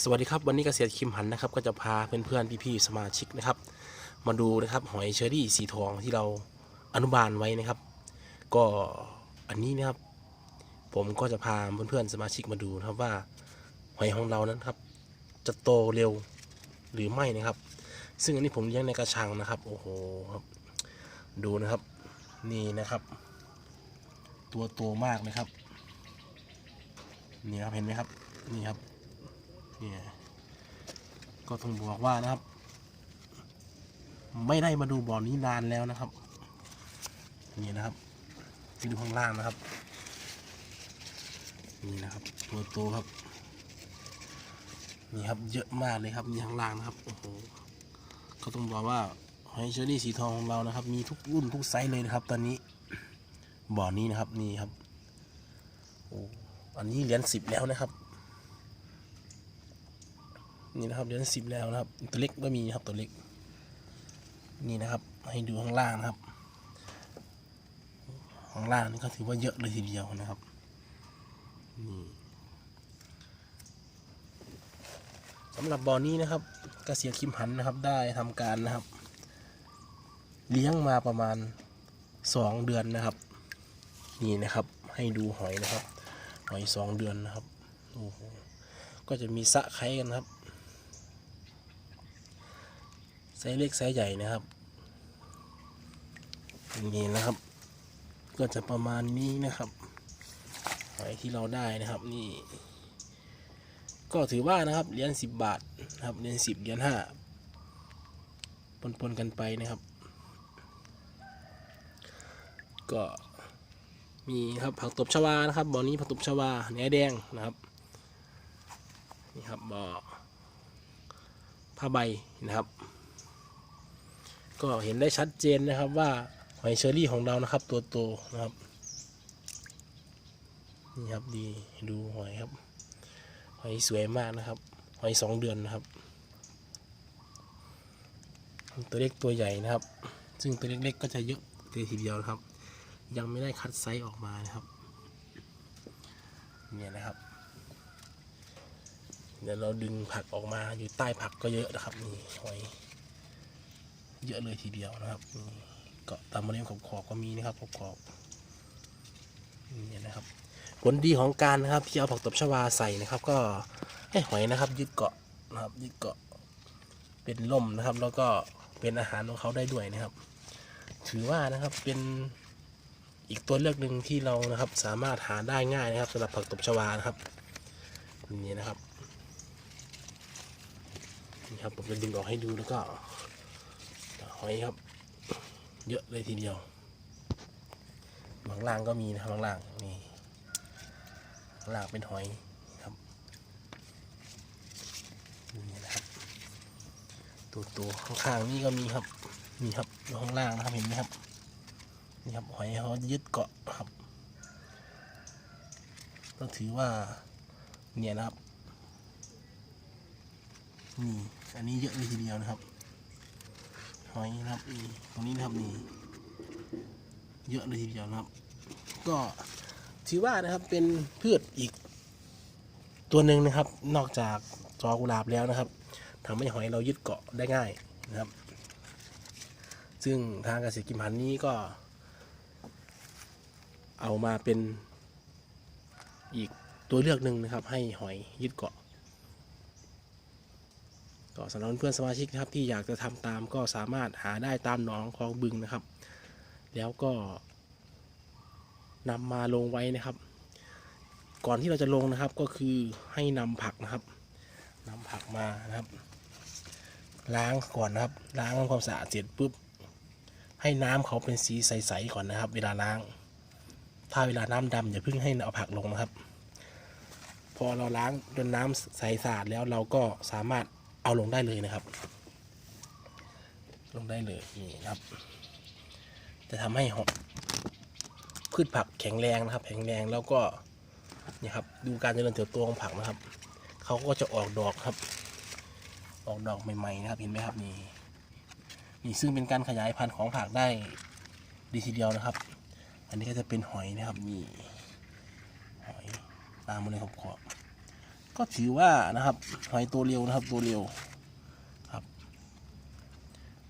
สวัสดีครับวันนี้เกษตรคิมหันนะครับก็จะพาเพื่อนๆพี่ๆสมาชิกนะครับ มาดูนะครับหอยเชอรี่สีทองที่เราอนุบาลไว้นะครับ ก็อันนี้นะครับ ผมก็จะพาเพื่อนๆสมาชิกมาดูนะครับว่าหอยของเรานั้นครับ จะโตเร็วหรือไม่นะครับ ซึ่งอันนี้ผมเลี้ยงในกระชังนะครับโอ้โหครับดูนะครับนี่นะครับ ตัวโตมากนะครับนี่ครับเห็นไหมครับนี่ครับ เนี่ยก็ต้องบอกว่านะครับ ไม่ได้มาดูบ่อนี้นานแล้วนะครับ นี่นะครับที่ดูข้างล่างนะครับ นี่นะครับ ตัวโตครับ นี่ครับเยอะมากเลยครับนี่ข้างล่างนะครับโอ้โหก็ต้องบอกว่าหอยเชอรี่สีทองของเรานะครับ มีทุกรุ่นทุกไซส์เลยนะครับ ตอนนี้บ่อนี้นะครับนี่ครับโอ้อันนี้เหรียญสิบแล้วนะครับ นี่นะครับเดือนสิบแล้วนะครับ ตัวเล็กก็มีครับตัวเล็ก นี่นะครับ ให้ดูข้างล่างนะครับ ข้างล่างนี่ก็ถือว่าเยอะเลยทีเดียวนะครับนี่สำหรับบ่อนี้นะครับกเกษียคิมหันนะครับ ได้ทำการนะครับ เลี้ยงมาประมาณสองเดือนนะครับ นี่นะครับ ให้ดูหอยนะครับ หอยสองเดือนนะครับโอ้โหก็จะมีสะไคร้กันครับ ไซส์เล็กไซส์ใหญ่นะครับนี่นะครับ ก็จะประมาณนี้นะครับหอยที่เราได้นะครับนี่ ก็ถือว่านะครับเหรียญสิบบาทนะครับเหรียญสิบเหรียญห้าปนๆกันไปนะครับ ก็มีครับผักตบชวานะครับบ่อนี้ผักตบชวาเนื้อแดงนะครับนี่ครับบ่อผ้าใบนะครับ ก็เห็นได้ชัดเจนนะครับว่าหอยเชอรี่ของเรานะครับ ตัวโตนะครับนี่ครับดีดูหอยครับ หอยสวยมากนะครับ หอยสองเดือนนะครับ ตัวเล็กตัวใหญ่นะครับ ซึ่งตัวเล็กๆก็จะเยอะเลยทีเดียวนะครับ ยังไม่ได้คัดไซส์ออกมานะครับเนี่ยนะครับ เดี๋ยวเราดึงผักออกมาอยู่ใต้ผักก็เยอะนะครับนี่หอย เยอะเลยทีเดียวนะครับนี่ก็ตามมาเรียงขอบขอบก็มีนะครับขอบขอบนี่นะครับผลดีของการนะครับที่เอาผักตบชวาใส่นะครับ ก็ให้หอยนะครับ ยึดเกาะนะครับยึดเกาะเป็นล่มนะครับ แล้วก็เป็นอาหารของเขาได้ด้วยนะครับ ถือว่านะครับเป็นอีกตัวเลือกหนึ่งที่เรานะครับ สามารถหาได้ง่ายนะครับสำหรับผักตบชวานะครับนี่นะครับนี่ครับผมจะดึงออกให้ดูแล้วก็ อยครับ เยอะเลยทีเดียวข้างล่างก็มีนะครับข้างล่างนี่ข้างล่างเป็นหอยครับนี่นะครับตัวตัวข้างๆนี่ก็มีครับนี่ครับอยู่ข้างล่างนะครับเห็นไหมครับนี่ครับหอยเขายึดเกาะครับต้องถือว่าเนี่ยนะครับนี่อันนี้เยอะเลยทีเดียวนะครับ หอยนะครับนี่ตรงนี้นะครับนี่เยอะเลยทีเดียวนะครับ ก็ถือว่านะครับเป็นพืชอีก ตัวหนึ่งนะครับ นอกจากจอกุหลาบแล้วนะครับทำให้หอยเรายึดเกาะได้ง่ายนะครับ ซึ่งทางเกษตรกิมหันนี้ก็ เอามาเป็นอีกตัวเลือกหนึ่งนะครับ ให้หอยยึดเกาะ ก็สำหรับเพื่อนสมาชิกนะครับที่อยากจะทำตามก็สามารถหาได้ตามหนองคลองบึงนะครับ แล้วก็นำมาลงไว้นะครับ ก่อนที่เราจะลงนะครับก็คือให้นำผักนะครับนำผักมานะครับ ล้างก่อนนะครับ ล้างทำความสะอาดเสร็จปุ๊บให้น้ำเขาเป็นสีใสๆก่อนนะครับ เวลาล้าง ถ้าเวลาน้ำดำอย่าเพิ่งให้เอาผักลงนะครับ พอเราล้างจนน้ำใสสะอาดแล้วเราก็สามารถ เอาลงได้เลยนะครับ ลงได้เลยนี่นะครับ จะทำให้หอมพืชผักแข็งแรงนะครับ แข็งแรงแล้วก็นี่ครับ ดูการเจริญเติบโตของผักนะครับเขาก็จะออกดอกครับ ออกดอกใหม่ๆนะครับเห็นไหมครับนี่นี่ซึ่งเป็นการขยายพันธุ์ของผักได้ดีทีเดียวนะครับ อันนี้ก็จะเป็นหอยนะครับนี่หอยตามมาเลยขอบขอบ ก็ถือว่านะครับหอยตัวเร็วนะครับ ตัวเร็วครับ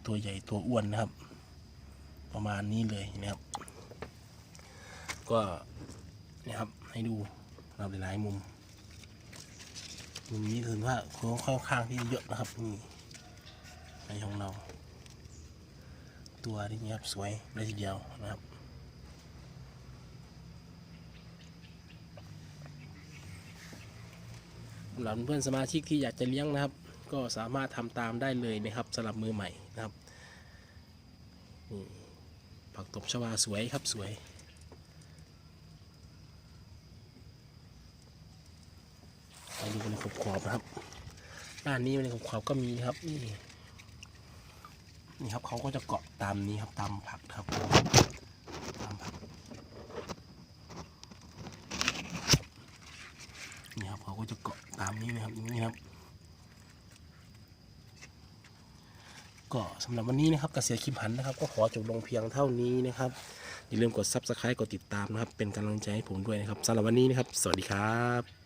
ตัวใหญ่ตัวอ้วนนะครับ ประมาณนี้เลยนะครับ ก็นี่ยครับให้ดูนะครับหลายๆมุมมุมนี้ถือว่าค่อนข้างที่เยอะนะครับนี่ในของเรา ตัวนี้ครับสวยเลยทีเดียวนะครับ สำหรับเพื่อนสมาชิกที่อยากจะเลี้ยงนะครับ ก็สามารถทำตามได้เลยนะครับสำหรับมือใหม่นะครับนี่ผักตบชวาสวยครับสวยไปดูในขอบขอบนะครับด้านนี้ในขอบขอบก็มีครับนี่นี่ครับเขาก็จะเกาะตามนี้ครับตามผักครับตามผัก นี่ครับเขาก็จะเกามนี้นะครับอย่างนี้ครับ ก็สำหรับวันนี้นะครับกระเสียคิมหันนะครับ ก็ขอจบลงเพียงเท่านี้นะครับอย่าลืมกด subscribe กดติดตามนะครับ เป็นกำลังใจให้ผมด้วยนะครับสำหรับวันนี้นะครับ สวัสดีครับ